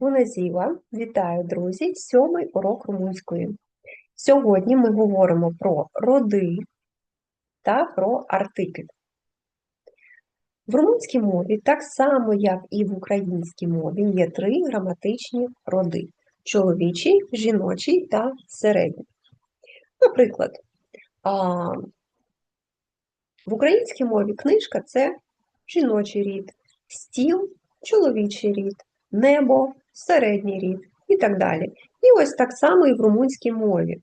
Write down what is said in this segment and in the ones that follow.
Буназіла, вітаю, друзі! Сьомий урок румунської. Сьогодні ми говоримо про роди та про артикль. В румунській мові, так само як і в українській мові, є три граматичні роди: чоловічий, жіночий та середній. Наприклад, в українській мові книжка це жіночий рід, стіл чоловічий рід, небо середній рід і так далі. І ось так само і в румунській мові.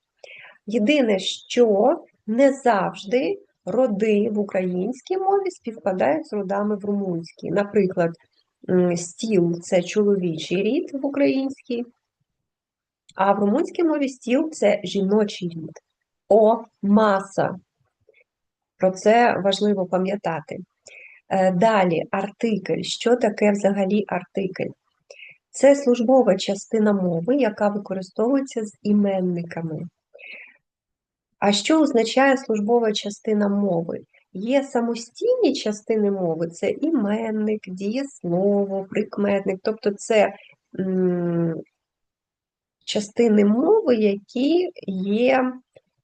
Єдине, що не завжди роди в українській мові співпадають з родами в румунській. Наприклад, стіл це чоловічий рід в українській, а в румунській мові стіл це жіночий рід. О, маса. Про це важливо пам'ятати. Е, далі артикль. Що таке взагалі артикль? Це службова частина мови, яка використовується з іменниками. А що означає службова частина мови? Є самостійні частини мови це іменник, дієслово, прикметник, тобто це м, частини мови, які є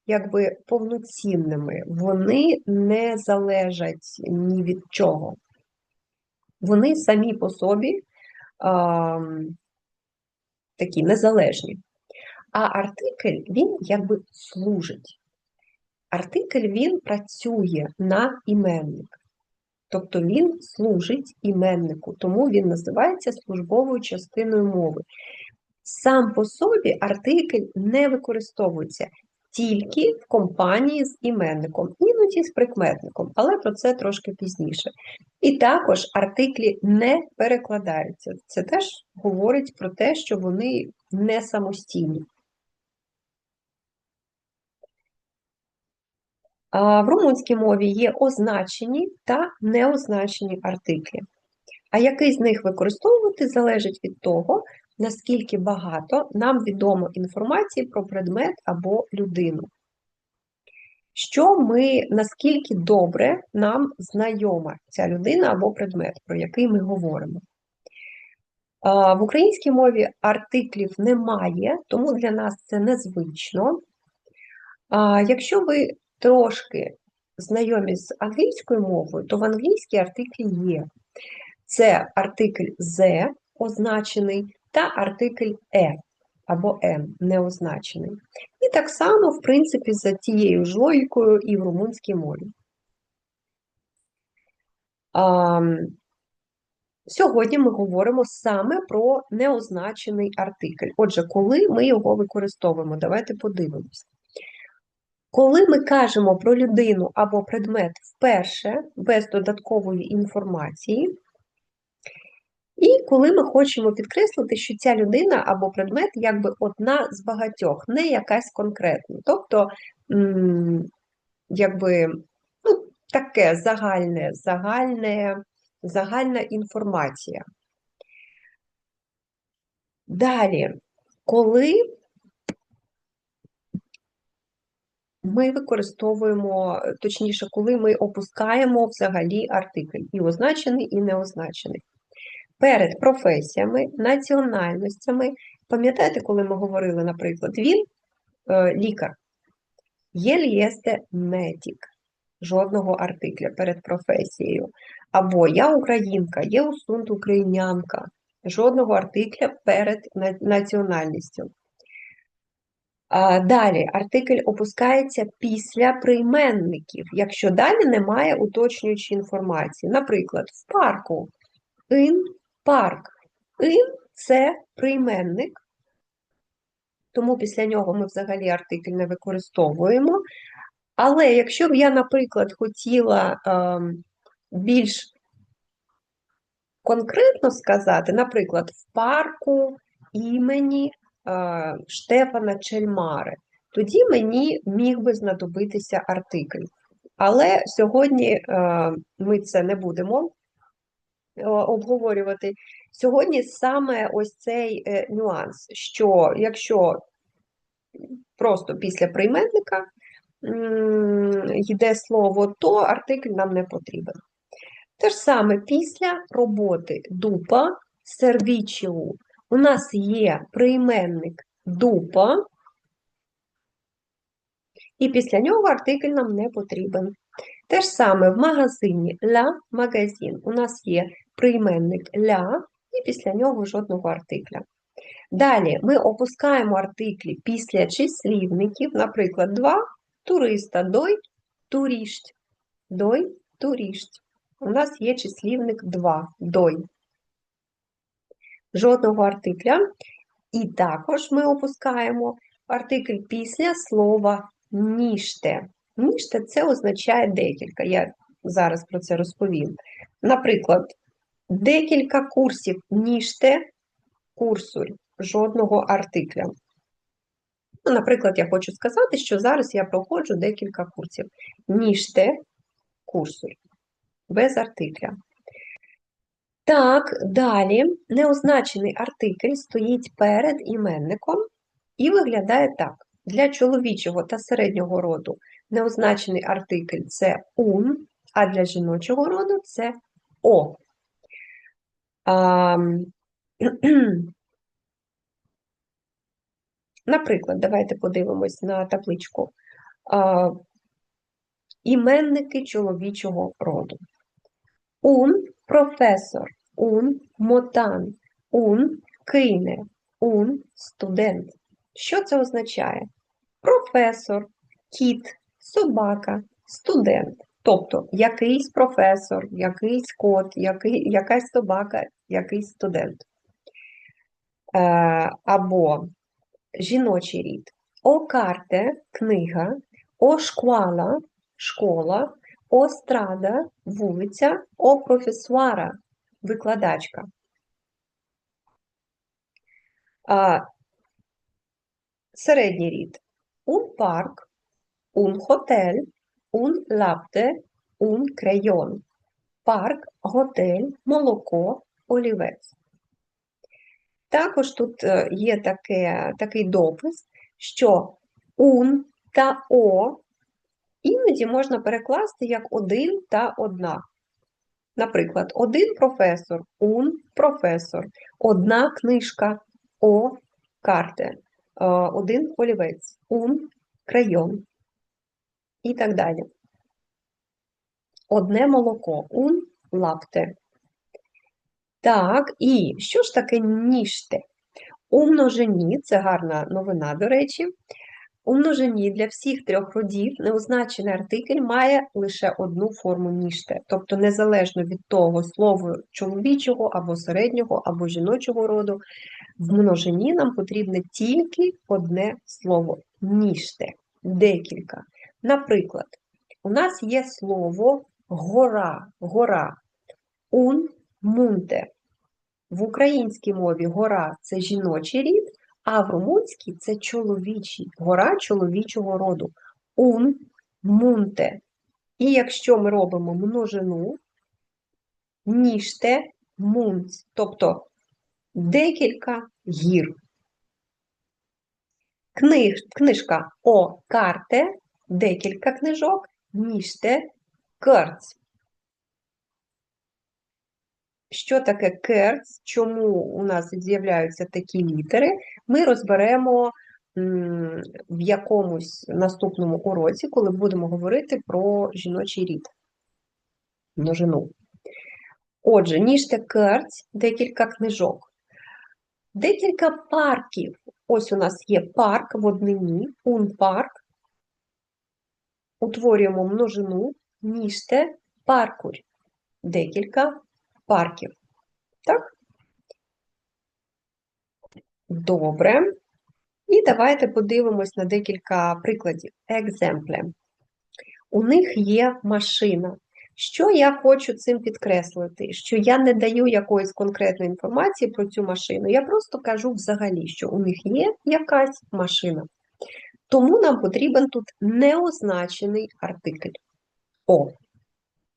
якби повноцінними, вони не залежать ні від чого. Вони самі по собі такі незалежні. А артикль, він якби служить. Артикль він працює на іменник. Тобто він служить іменнику, тому він називається службовою частиною мови. Сам по собі артикль не використовується тільки в компанії з іменником, іноді з прикметником, але про це трошки пізніше. І також артиклі не перекладаються. Це теж говорить про те, що вони не самостійні. В румунській мові є означені та неозначені артиклі. А який з них використовувати залежить від того, наскільки багато нам відомо інформації про предмет або людину. Що ми, наскільки добре нам знайома ця людина або предмет, про який ми говоримо. В українській мові артиклів немає, тому для нас це незвично. Якщо ви трошки знайомі з англійською мовою, то в англійській артиклі є. Це артикль «the», означений, та артикль е або м неозначений. І так само, в принципі, за тією ж логікою і в румунській мові. А, Сьогодні ми говоримо саме про неозначений артикль. Отже, коли ми його використовуємо, давайте подивимось. Коли ми кажемо про людину або предмет вперше, без додаткової інформації, коли ми хочемо підкреслити, що ця людина або предмет якби одна з багатьох, не якась конкретна. Тобто, якби ну, таке загальне, загальне, загальна інформація. Далі, коли ми використовуємо, точніше, коли ми опускаємо взагалі артикль, і означений, і неозначений перед професіями, національностями. Пам'ятаєте, коли ми говорили, наприклад, він е, лікар, є єсте медик, жодного артикля перед професією. Або я українка, є усунт українянка, жодного артикля перед національністю. Далі артикль опускається після прийменників, якщо далі немає уточнюючої інформації. Наприклад, в парку ин парк. Ин це прийменник, тому після нього ми взагалі артикль не використовуємо. Але якщо б я, наприклад, хотіла е, більш конкретно сказати, наприклад, в парку імені е, Штефана Чельмари, тоді мені міг би знадобитися артикль. Але сьогодні е, ми це не будемо обговорювати. Сьогодні саме ось цей е, нюанс, що якщо просто після прийменника йде слово, то артикль нам не потрібен. Те ж саме після роботи дупа сервічіу у нас є прийменник дупа, і після нього артикль нам не потрібен. Те ж саме в магазині ля магазин. У нас є прийменник ля, і після нього жодного артикля. Далі ми опускаємо артиклі після числівників, наприклад, два туриста, дой, турість, дой, турість. У нас є числівник 2, дой. Жодного артикля. І також ми опускаємо артикль після слова ніште. Ніште це означає декілька. Я зараз про це розповім. Наприклад, декілька курсів ніште курсуль, жодного артикля. Ну, Наприклад, я хочу сказати, що зараз я проходжу декілька курсів. Ніште курсуль, без артикля. Так, далі неозначений артикль стоїть перед іменником і виглядає так. Для чоловічого та середнього роду неозначений артикль це ун, а для жіночого роду це о. Наприклад, давайте подивимось на табличку. Іменники чоловічого роду. Ун професор, ун мотан, ун кине, ун студент. Що це означає? Професор, кіт, собака, студент. Тобто якийсь професор, якийсь кот, який, якась собака, якийсь студент. Е, Або жіночий рід. О карте книга, о шквала школа, о страда вулиця, о професуара викладачка. А, Середній рід. Un парк, un хотель, un лапте, un крейон. Парк, готель, молоко, олівець. Також тут е, є таке, такий допис, що ун та о іноді можна перекласти як один та одна. Наприклад, один професор, ун професор, одна книжка о карте, один олівець, ун крайон і так далі. Одне молоко, ун лапте. Так, і що ж таке ніште? У множині, це гарна новина, до речі. У множині для всіх трьох родів неозначений артикль має лише одну форму ніште, тобто незалежно від того слову чоловічого або середнього, або жіночого роду, в множині нам потрібне тільки одне слово ніште, декілька. Наприклад, у нас є слово гора, гора, ун мунте. В українській мові гора це жіночий рід, а в румунській це чоловічий, гора чоловічого роду. Ун мунте. І якщо ми робимо множину, ніште мунц, тобто декілька гір. Книж, Книжка О карте, декілька книжок, ніште керц. Що таке керц, чому у нас з'являються такі літери, ми розберемо в якомусь наступному уроці, коли будемо говорити про жіночий рід, множину. Отже, ніжте керц, декілька книжок. Декілька парків. Ось у нас є парк в однині, ун-парк. Утворюємо множину, ніжте паркурь. Декілька парків. Так? Добре. І давайте подивимось на декілька прикладів. Екземпле. У них є машина. Що я хочу цим підкреслити? Що я не даю якоїсь конкретної інформації про цю машину. Я просто кажу взагалі, що у них є якась машина. Тому нам потрібен тут неозначений артикль О.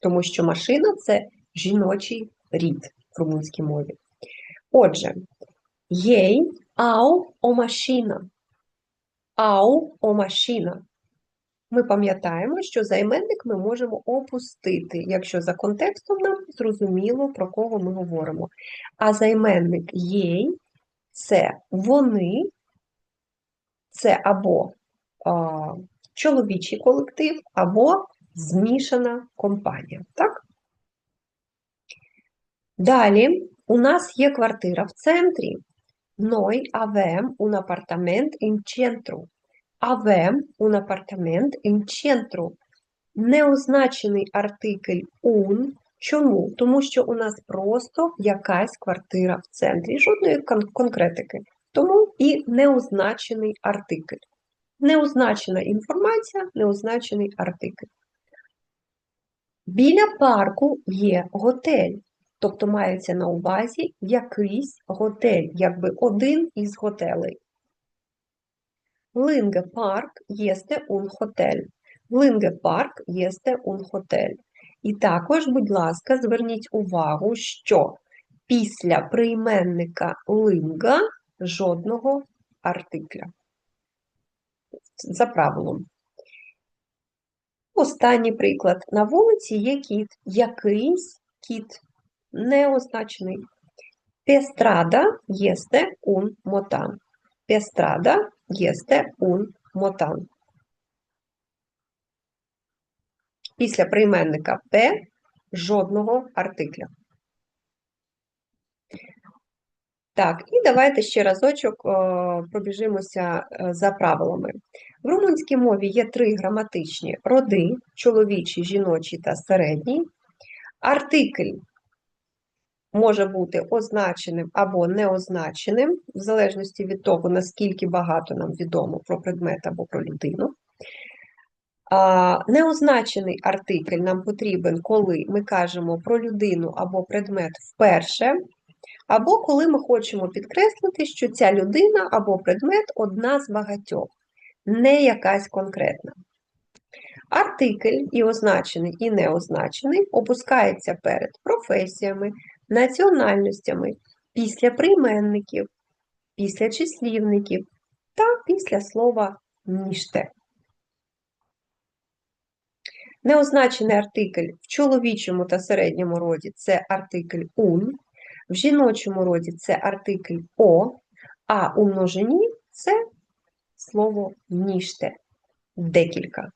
Тому що машина це жіночий рід в румунській мові. Отже, єй ау о машина. Ау о машина. Ми пам'ятаємо, що займенник ми можемо опустити, якщо за контекстом нам зрозуміло, про кого ми говоримо. А займенник єй це вони, це або чоловічий колектив, або змішана компанія. Так? Далі у нас є квартира в центрі. Noi avem un appartament in centru. Avem un appartament in centru. Неозначений артикль un. Чому? Тому що у нас просто якась квартира в центрі, жодної кон- конкретики. Тому і неозначений артикль. Неозначена інформація, неозначений артикль. Біля парку є готель. Тобто мається на увазі якийсь готель, якби один із готелей. Линге парк єсте un hotel. Линге парк єсте un hotel. І також, будь ласка, зверніть увагу, що після прийменника линга жодного артикля. За правилом. Останній приклад. На вулиці є кіт. Якийсь кіт неозначений. Пестрада єсте un мотан. Пестрада єсте un мотан. Після прийменника П жодного артикля. Так, і давайте ще разочок е, пробіжимося е, за правилами. В румунській мові є три граматичні роди: чоловічий, жіночий та середній. Артикль може бути означеним або неозначеним, в залежності від того, наскільки багато нам відомо про предмет або про людину. Неозначений артикль нам потрібен, коли ми кажемо про людину або предмет вперше, або коли ми хочемо підкреслити, що ця людина або предмет одна з багатьох, не якась конкретна. Артикль і означений, і неозначений опускається перед професіями, національностями, після прийменників, після числівників та після слова ніжте. Неозначений артикль в чоловічому та середньому роді це артикль ун, в жіночому роді це артикль о, а у множині це слово ніжте. Декілька.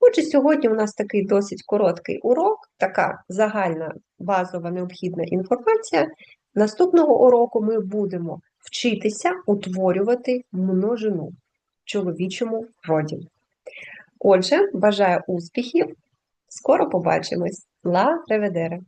Отже, сьогодні у нас такий досить короткий урок, така загальна базова необхідна інформація. Наступного уроку ми будемо вчитися утворювати множину в чоловічому роді. Отже, бажаю успіхів! Скоро побачимось! Ла реведере!